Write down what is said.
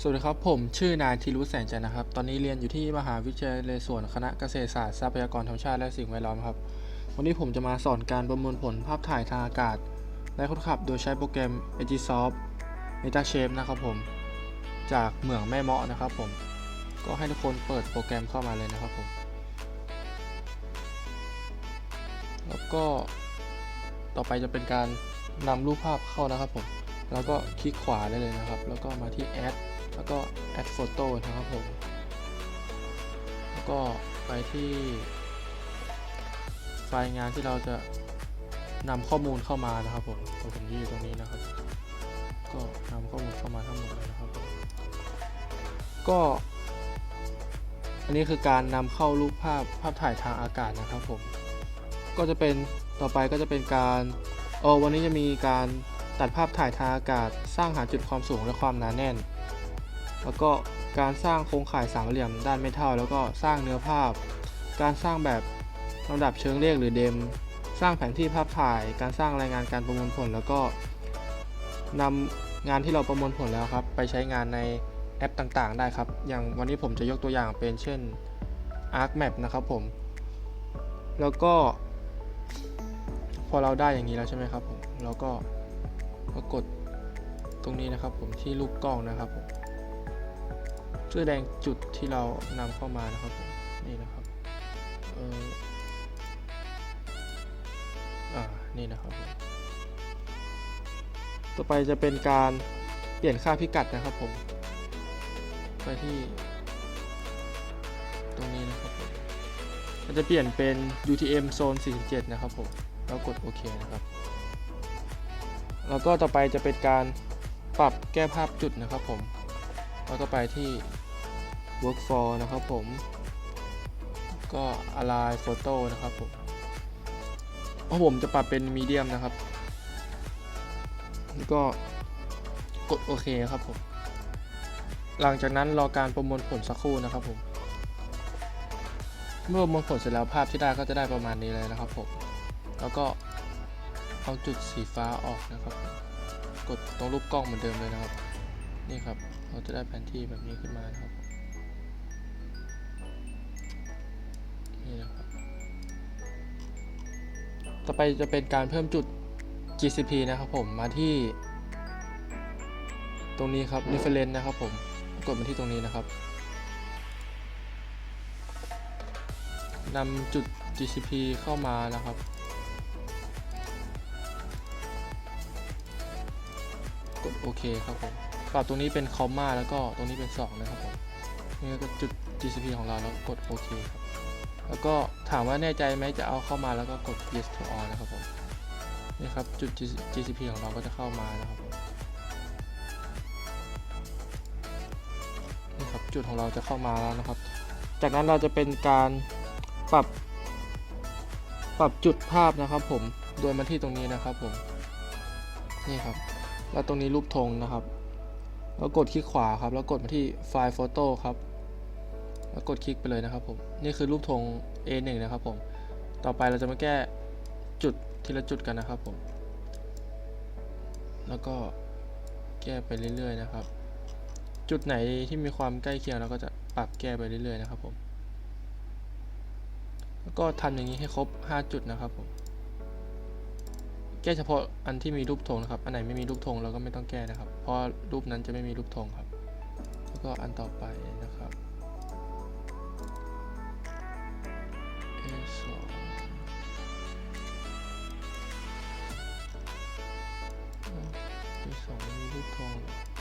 สวัสดีครับ ผมชื่อนายธีรุแสงจันนะครับ ตอนนี้เรียนอยู่ที่มหาวิทยาลัยสวนคณะเกษตรศาสตร์ทรัพยากรธรรมชาติและสิ่งแวดล้อมครับ วันนี้ผมจะมาสอนการประมวลผลภาพถ่ายทางอากาศ และคนขับโดยใช้โปรแกรม Agisoft MetaShape นะครับผม จากเหมืองแม่เมาะนะครับผม ก็ให้ทุกคนเปิดโปรแกรมเข้ามาเลยนะครับผม แล้วก็ต่อไปจะเป็นการนำรูปภาพเข้านะครับผมแล้วก็คลิกขวาได้เลยนะครับ แล้วก็มาที่ add แล้วก็ add photo นะครับผม แล้วก็ไปที่ไฟล์งานที่เราจะนำข้อมูลเข้ามานะครับผมตัวผมอยู่ตรงนี้นะครับ ก็นำข้อมูลเข้ามาทั้งหมดเลยนะครับ ก็ อันนี้คือการนำเข้ารูปภาพภาพถ่ายทางอากาศนะครับผม ก็จะเป็นต่อไปก็จะเป็นการเออวันนี้จะมีการตัดภาพถ่ายทางอากาศ สร้างหาจุดความสูงและความหนาแน่น แล้วก็การสร้างโครงข่ายสามเหลี่ยมด้านไม่เท่า แล้วก็สร้างเนื้อภาพ การสร้างแบบลำดับเชิงเลขหรือเดม สร้างแผนที่ภาพถ่าย การสร้างรายงานการประมวลผล แล้วก็นำงานที่เราประมวลผลแล้วครับ ไปใช้งานในแอปต่างๆ ได้ครับ อย่างวันนี้ผมจะยกตัวอย่างเป็นเช่น ArcMap นะครับผม แล้วก็ พอเราได้อย่างนี้แล้วใช่ไหมครับผม เราก็มากดตรงนี้นะครับผมที่รูปกล้องนะครับผม อแดงจุดที่เรานำเข้ามานะครับผมนี่นะครับเอออ่านี่นะครับ ต่อไปจะเป็นการเปลี่ยนค่าพิกัดนะครับผมไปที่ตรงนี้นะครับผมมันจะเปลี่ยนเป็น UTM Zone 47 นะครับผม แล้วกดโอเคนะครับ แล้วก็ต่อไปจะเป็นการปรับแก้ภาพจุดนะครับผม แล้วก็ไปที่ work for นะครับผม ก็ align photo นะครับผม เพราะผมจะปรับเป็น medium นะครับแล้วก็กดโอเคครับผม หลังจากนั้นรอการประมวลผลสักครู่นะครับผม เมื่อประมวลผลเสร็จแล้วภาพที่ได้ก็จะได้ประมาณนี้เลยนะครับผม แล้วก็เอาจุดสีฟ้าออกนะครับ กดตรงรูปกล้องเหมือนเดิมเลยนะครับ นี่ครับ เราจะได้แผนที่แบบนี้ขึ้นมานะครับ ต่อไปจะเป็นการเพิ่มจุด GCP นะครับผมมาที่ ตรงนี้ครับ reference นะครับผมกดมาที่ตรงนี้นะครับนำจุด GCP เข้ามานะครับกดโอเคครับผมปรับตรงนี้เป็นคอมมาแล้วก็ตรงนี้เป็น 2 นะครับผมนี่ก็จุด GCP ของเราแล้วกดโอเคครับ แล้วก็ถามว่าแน่ใจไหมจะเอาเข้ามาแล้วก็กด yes to all นะครับผมนี่ครับจุด GCP ของเราก็จะเข้ามานะครับผมนี่ครับจุดของเราจะเข้ามาแล้วนะครับ จากนั้นเราจะเป็นการปรับ ปรับจุดภาพนะครับ ผมโดยมาที่ตรงนี้นะครับผมนี่ครับ แล้วตรงนี้รูปธงนะครับ แล้วกดคลิกขวาครับ แล้วกดมาที่ไฟล์โฟโต้ครับ แล้วกดคลิกไปเลยนะครับผม นี่คือรูปธง A1 นะครับผม ต่อไปเราจะมาแก้จุดทีละจุดกันนะครับผม แล้วก็แก้ไปเรื่อยๆนะครับ จุดไหนที่มีความใกล้เคียงเราก็จะปรับแก้ไปเรื่อยๆนะครับผม แล้วก็ทำอย่างนี้ให้ครบ 5 จุดนะครับผม แก้เฉพาะอันที่มีรูปธงนะครับ อันไหนไม่มีรูปธงเราก็ไม่ต้องแก้นะครับ เพราะรูปนั้นจะไม่มีรูปธงครับ แล้วก็อันต่อไปนะครับ A2 A2 ไม่มีรูปธงเหรอ